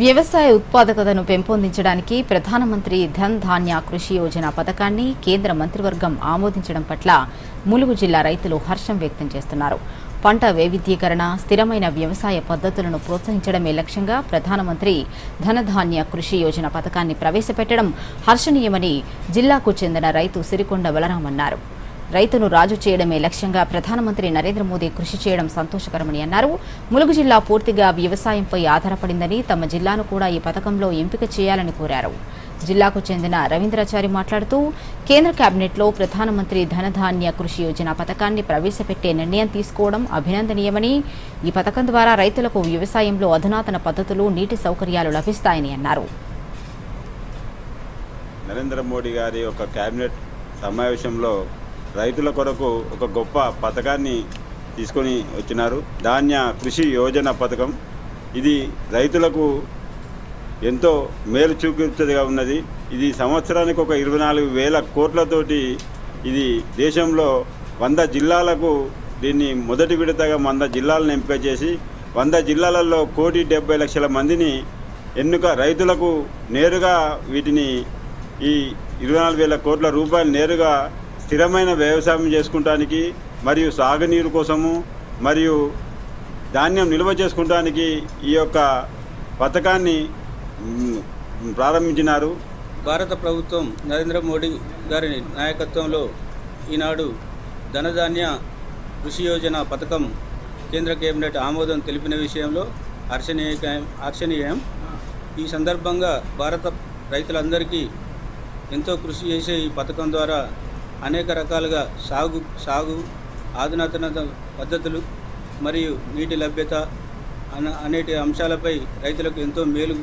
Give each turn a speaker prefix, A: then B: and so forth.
A: వ్యవసాయ ఉత్పాదకతను పెంపొందించడానికి ప్రధానమంత్రి ధన్ ధాన్య కృషి యోజన పథకాన్ని కేంద్ర మంత్రివర్గం ఆమోదించడం పట్ల ములుగు జిల్లా రైతులు హర్షం వ్యక్తం చేస్తున్నారు. పంట వైవిధ్యీకరణ స్థిరమైన వ్యవసాయ పద్ధతులను ప్రోత్సహించడమే లక్ష్యంగా ప్రధానమంత్రి ధనధాన్య కృషి యోజన పథకాన్ని ప్రవేశపెట్టడం హర్షణీయమని జిల్లాకు చెందిన రైతు సిరికొండ బలరామన్నారు. రైతును రాజు చేయడమే లక్ష్యంగా ప్రధానమంత్రి నరేంద్ర మోదీ కృషి చేయడం సంతోషకరమని అన్నారు. ములుగు జిల్లా పూర్తిగా వ్యవసాయంపై ఆధారపడిందని తమ జిల్లాను కూడా ఈ పథకంలో ఎంపిక చేయాలని కోరారు. జిల్లాకు చెందిన రవీంద్రాచారి మాట్లాడుతూ కేంద్ర కేబినెట్లో ప్రధానమంత్రి ధనధాన్య కృషి యోజన పథకాన్ని ప్రవేశపెట్టే నిర్ణయం తీసుకోవడం అభినందనీయమని ఈ పథకం ద్వారా రైతులకు వ్యవసాయంలో అధునాతన పద్ధతులు నీటి సౌకర్యాలు లభిస్తాయని అన్నారు.
B: నరేంద్ర మోడీ గారి యొక్క కేబినెట్ సమావేశంలో రైతుల కొరకు ఒక గొప్ప పథకాన్ని తీసుకొని వచ్చినారు. ధాన్య కృషి యోజన పథకం. ఇది రైతులకు ఎంతో మేలు చూపించదిగా ఉన్నది. ఇది సంవత్సరానికి ఒక ఇరవై నాలుగు వేల కోట్లతోటి ఇది దేశంలో వంద జిల్లాలకు దీన్ని మొదటి విడతగా వంద జిల్లాలను ఎంపిక చేసి వంద జిల్లాలలో కోటి డెబ్బై లక్షల మందిని ఎన్నుక రైతులకు నేరుగా వీటిని ఈ ఇరవై నాలుగు వేల కోట్ల రూపాయలు నేరుగా స్థిరమైన వ్యవసాయం చేసుకుంటానికి మరియు సాగునీరు కోసము మరియు ధాన్యం నిల్వ చేసుకుంటానికి ఈ యొక్క పథకాన్ని ప్రారంభించినారు.
C: భారత ప్రభుత్వం నరేంద్ర మోడీ గారి నాయకత్వంలో ఈనాడు ధనధాన్య కృషి యోజన పథకం కేంద్ర కేబినెట్ ఆమోదం తెలిపిన విషయంలో హర్షణీయ హర్షణీయం. ఈ సందర్భంగా భారత రైతులందరికీ ఎంతో కృషి చేసే ఈ పథకం ద్వారా అనేక రకాలుగా సాగు సాగు ఆధునాతన పద్ధతులు మరియు నీటి లభ్యత అన అనేటి అంశాలపై రైతులకు ఎంతో మేలు